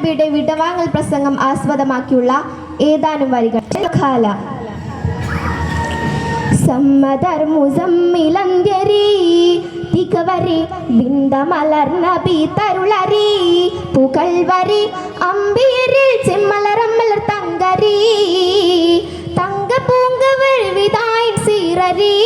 നബിയുടെ വിടവാങ്ങൽ പ്രസംഗം ആസ്പദമാക്കിയുള്ള ഏതാനും വരികൾ. ഖാല തികവരി തങ്കരി തങ്ക പൂങ്കവൾ വിതായിൻ സീറരി.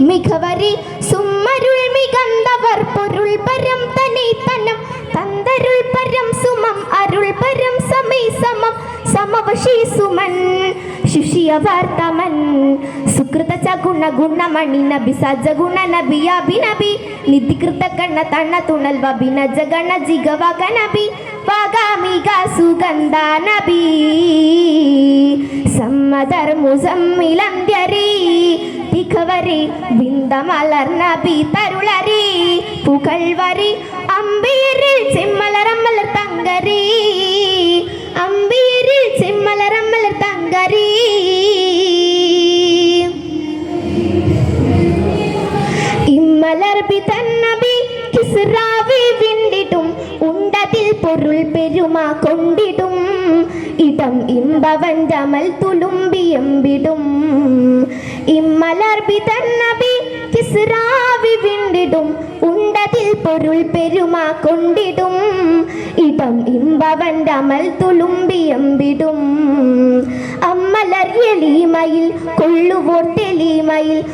മികവരി സുമ്മരുൾ മികന്തവർ പൊരുൾ പരം തനി തനം. തന്തരുൾ പരം സുമം അരുൾ പരം സമീ സമം. സമവശി സുമൻ ശുഷിയവാർത്തമൻ. സുകൃത ചഗുണ ഗുണമണി നബി സജ ഗുണ നബിയാബി നബി നിധികൃത കണ്ണ തണ്ണ തുണൽ വബി നജ ഗണ ജിഗ വക നബി. വഗാമിക സുഗന്ധ നബി. സമ്മതർ മുസമ്മിലന്ത്യരി തിഖവരി ബിന്ദമലർ നബി തരുളരി. പുകൾവരി അമ്പീരിൽ ചെമ്മലറമ്മലർ തങ്കരി. അമ്പീരിൽ ചെമ്മലറമ്മലർ തങ്കരി. കിസ്രാവി വിണ്ടിടും. ഉണ്ടതിൽ പൊരുൾ പെരുമാ കൊണ്ടിടും. ഇടം ഇമ്പവൻ ജമൽ തുളുമ്പിയമ്പിടും ഇമ്മലർബി തന്നബി കിസ്രാവി വിണ്ടിടും. ഉണ്ടതിൽ പൊരുൾ പെരുമ കൊണ്ടിടും. ഇടം ഇമ്പവൻ ജമൽ തുളുമ്പിയമ്പിടും അമ്മലർ എളിമയിൽ കൊള്ളുവോർ തെളിമയിൽ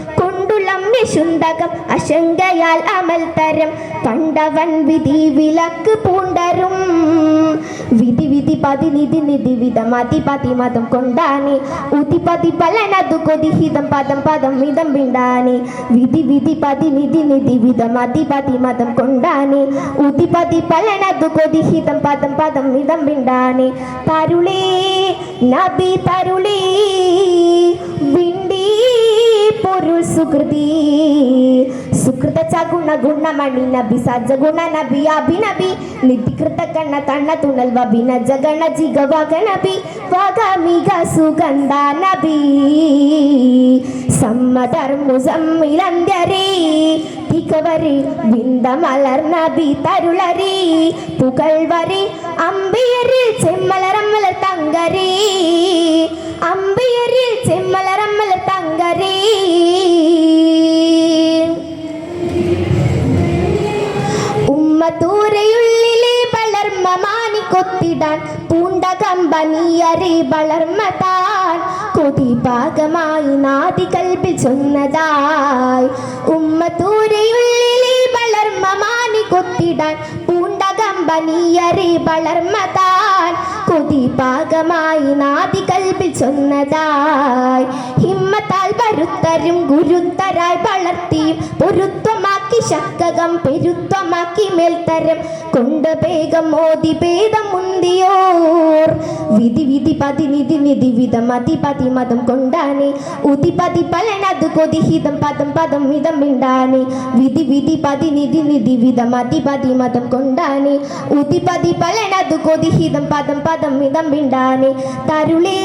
യശുന്തകം അശങ്കയാൽ അമൽ തരം. കണ്ടവൻ വിധി വിലക്ക് പൂണ്ടരും. പതി നിധി നിധി വിധം അതിപതി മതം കൊണ്ടാനെ ഉതിപതി പലനതു കൊതിഹിതം പദം പദം വിധം പിണ്ടാനെ വിധി വിധി പതി നിധി നിധി വിധം അതിപതി മതം കൊണ്ടാനെ ഉതിപതി പലനതു കൊതിഹിതം പദം പദം വിധം പിണ്ടാനെ തരുളേ നബി തരുളേ വിണ്ടി പൊരുൾ സുകൃതി സുകൃത ಗುಣ ഗുണമണി നബി സജ ഗുണ നബി അഭി നബി നിധികൃത കണ്ണ തണ്ണ തുണൽ വബിന ജഗണ ജിഗ വഗ ಸುಗಂಧ ನಬಿ സുഗന്ധ നബി സമ്മതർ മുസമ്മിലന്ത്യരി തികവരി ബിന്ദമലർ നബി തരുളരി പുകൾവരി അമ്പിയരിൽ ചെമ്മലറമ്മലർ തങ്കരി അമ്പിയരിൽ ചെമ്മലറമ്മലർ തങ്കരി കൊത്തിടാൻ പൂണ്ട കമ്പനിയറി വളർന്നതാൻ കൊതി ഭാഗമായി നാദി കൽപ്പിൽ ചൊന്നതായി ഉമ്മത്തൂരയുള്ളിലെ വളർമ്മ മാനി കൊത്തിടാൻ പൂണ്ട കമ്പനിയറി വളർന്നതാൻ കൊതി ഭാഗമായി നാദി കൽപ്പിൽ ചൊന്നതായി ഹിമ്മത്താൽ വരുത്തരും ഗുരുത്തരായി വളർത്തിയും പൊരുത്തമാക്കി ശക്കകം പെരുത്തമാക്കി മേൽത്തരം. കൊണ്ട് വേഗം മോദി ഭേദം മുന്തിയോർ വിധി വിധി പതി നിധി നിധി വിധം അതിപതി മതം കൊണ്ടാനെ ഉതിപതി പലനത് കൊതിഹിതം പദം പദം വിധം മിണ്ടാനെ വിധി വിധി പതി നിധി നിധി വിധം അതിപതി മതം കൊണ്ടാനെ ഉതിപതി പലനത് കൊതിഹിതം പദം പദം വിധം മിണ്ടാനെ തരുളേ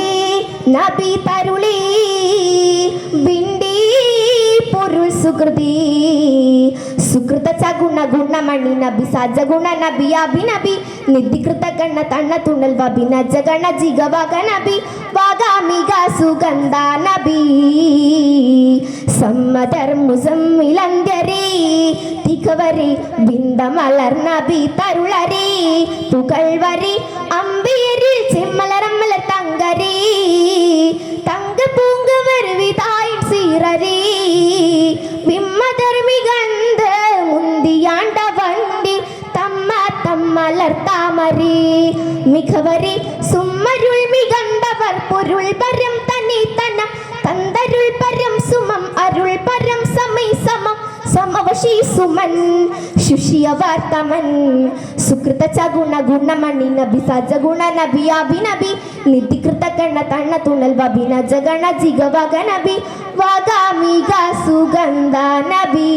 നബി തരുളേ സുകൃത ചഗുണ ഗുണമണി നബി സജ ഗുണ നബി അഭി നബി നിധികൃത ഗണ തണ്ണ തുണൽ വബി നജ ഗണ ജിഗ വഗ നബി വഗാമിക സുഗന്ധ നബി സമ്മതർമു മുസമ്മിലന്ത്യരി തികവരി ബിന്ദമലർ നബി തരുളരി. പുകൾവരി അമ്പിയരിൽ വണ്ടി തമ്മ തമ്മലർ താമരി. മികവരി സുമ്മരുൾ മികണ്ടവർ പൊരുൾ പരം തനി തനം. തന്തരുൾ പരം സുമം അരുൾ പരം സമൈ സമം. സമവശി സുമൻ ശുഷിയവാർത്തമൻ സുകൃത ചഗുണ ഗുണമണി നബി സജ ഗുണ നബി അഭിനബി. നിധികൃത കണ്ണ തണ്ണ തുണൽ വബിന ജഗണ ജിഗ വഗ നബി. വഗാമിക സുഗന്ധ നബി.